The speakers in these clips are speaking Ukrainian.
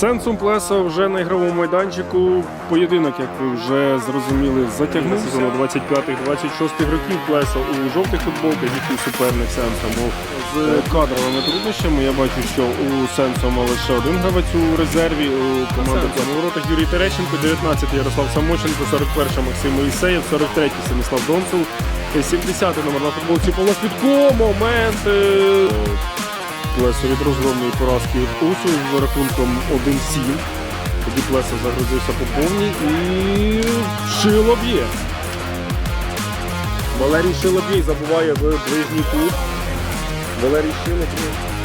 Сенсум Плеса вже на ігровому майданчику. Поєдинок, як ви вже зрозуміли, затягнув сезону 25-26 років Плеса у жовтих футболках, їхній суперник Сенсому. З кадровими труднощами я бачу, що у Сенсома лише один гравець у резерві. У команди на воротах Юрій Терещенко, 19 Ярослав Самоченко, 41 Максим Моїсеєв, 43 Станіслав Донцев, 70 номер на футболці Павло Свідко. Момент. Плесо від розгромної поразки від Усу з рахунком 1-7. Тоді Плесо загрузився по повній і Шило б'є. Валерій Шилобій забуває в ближній кут. Валерій Шилобій.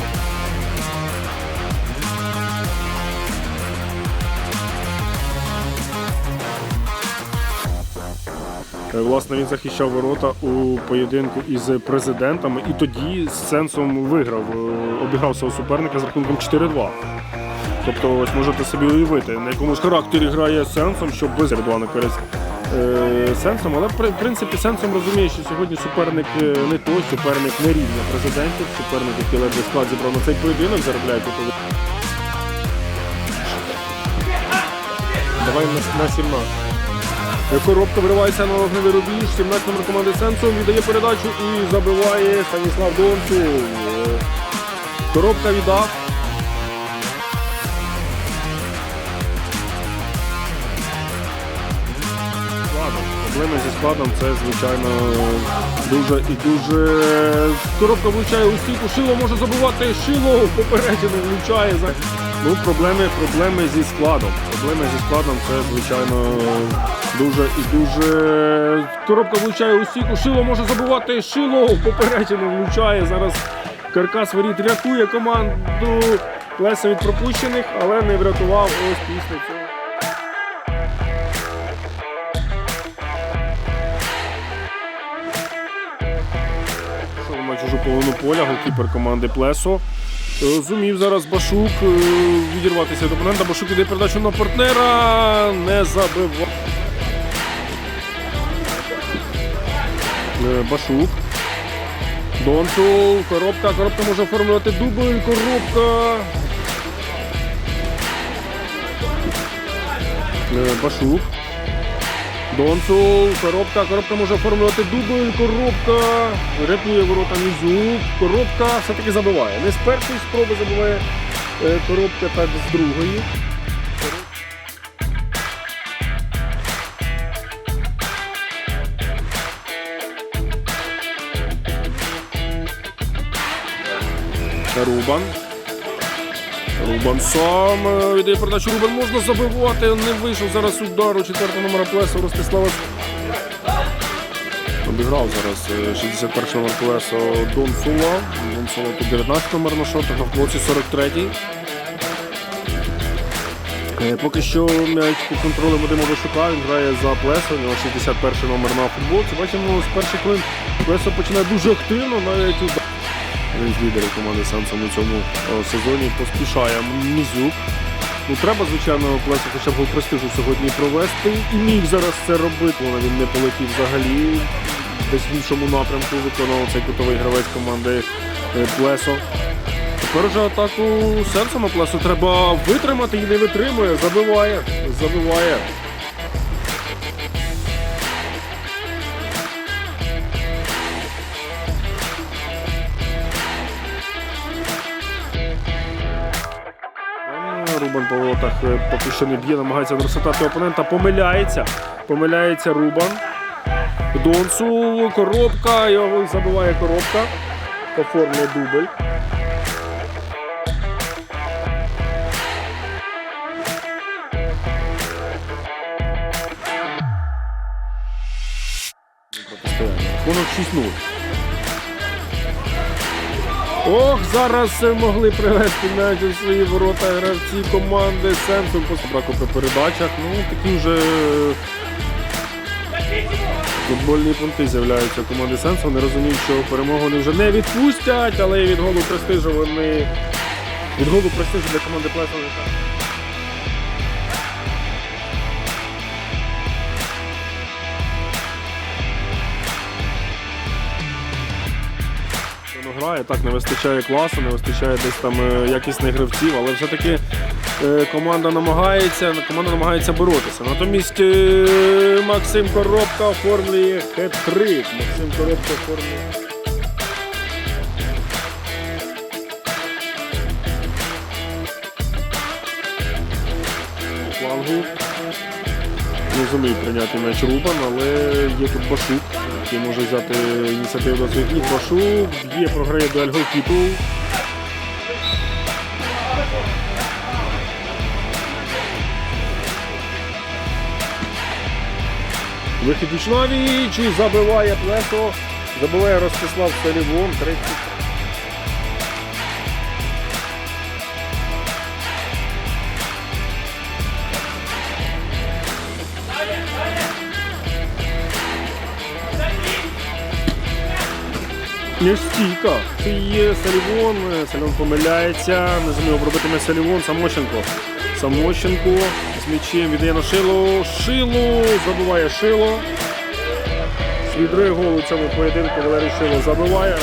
Власне, він захищав ворота у поєдинку із президентами і тоді з сенсом виграв. е, Обіграв свого суперника з рахунком 4-2. Тобто, ось можете собі уявити, на якомусь характері грає сенсом, щоб без 2 користь е, сенсом. Але в принципі сенсом розуміє, що сьогодні суперник е, не той, суперник не рівня президентів, суперник, який ледве склад зібрав на цей поєдинок, заробляє кутовий. Давай на 17. Коробка виривається на вогневий рубіж, 17 номер команди Сенсом віддає передачу і забиває Станіслав Донцю. Коробка віддав. Проблеми зі складом це, звичайно, дуже і дуже. Коробка влучає у стійку, шило може забивати, шило попереджено влучає. Ну, проблеми, проблеми зі складом. Проблеми зі складом це, звичайно, дуже і дуже. Коробка влучає у стійку, шило може забивати, шило попереджено влучає. Зараз каркас воріт рятує команду Леса від пропущених, але не врятував ось після цього. Половину поля, голкіпер команди Плесо. Е, Зумів зараз Башук е, відірватися від опонента. Башук іде передачу на партнера. Не забивав. Е, Башук. Донцул. Коробка. Коробка може оформлювати дубль. Коробка. Башук. Донцул, коробка, коробка може оформлювати дубль, коробка, рятує ворота Мізюк, коробка все-таки забиває. Не з першої спроби забиває е, коробка, так з другої. Рубан. Рубан сам е, віддає передачу. Рубан можна забивати. Не вийшов зараз удар у четвертого номера плесу Ростислава. Обіграв зараз е, 61 номер плесо Дон Сула. Дон Сула тут 19 номер на шортах, на футболці 43-й. Е, Поки що м'яч під контролем Вадима Вишука, він грає за Плесо, у нього 61 номер на футболці. Бачимо, з перших хвилин Плесо починає дуже активно, навіть удар. З лідерів команди Сенсом у цьому сезоні поспішає Мізюк. Ну, треба, звичайно, Плесі хоча б престижу сьогодні провести. І міг зараз це робити. Вона він не полетів взагалі. Десь в іншому напрямку виконував цей кутовий гравець команди е, Плесо. Тепер вже атаку Сенсома Плесо треба витримати і не витримує. Забиває. Забиває. Рубан по воротах е, поки що не б'є, намагається розсатати опонента, помиляється. Помиляється Рубан. Донсу, коробка, його забиває коробка. Оформлює дубль. Рахунок 6-0. Ох, зараз е, могли привезти м'яч у свої ворота гравці команди Сенсом по браку при передачах. Ну, такі вже е, футбольні пункти з'являються команди Сенсу. Вони розуміють, що перемогу вони вже не відпустять, але від голу престижу вони. Від голу престижу для команди Плеса грає, так не вистачає класу, не вистачає десь там е, якісних гравців, але все-таки Е, Команда намагається, команда намагається боротися. Натомість е, Максим Коробка оформлює хет-трик. Максим Коробка оформлює. Флангу. Не зумів прийняти м'яч Рубан, але є тут Башук, який може взяти ініціативу до своїх ніг. Башук є програє дуель голкіпу. Вихід Вічнавіч і забиває плесо. Забиває Ростислав Селівон. 30. Не стійка. Є Салівон. Салівон помиляється. Не зумів обробитиме Салівон. Самощенко. Самощенко з м'ячем віддає на Шило. Шило забиває Шило. Свій другий гол у цьому поєдинку Валерій Шило забиває.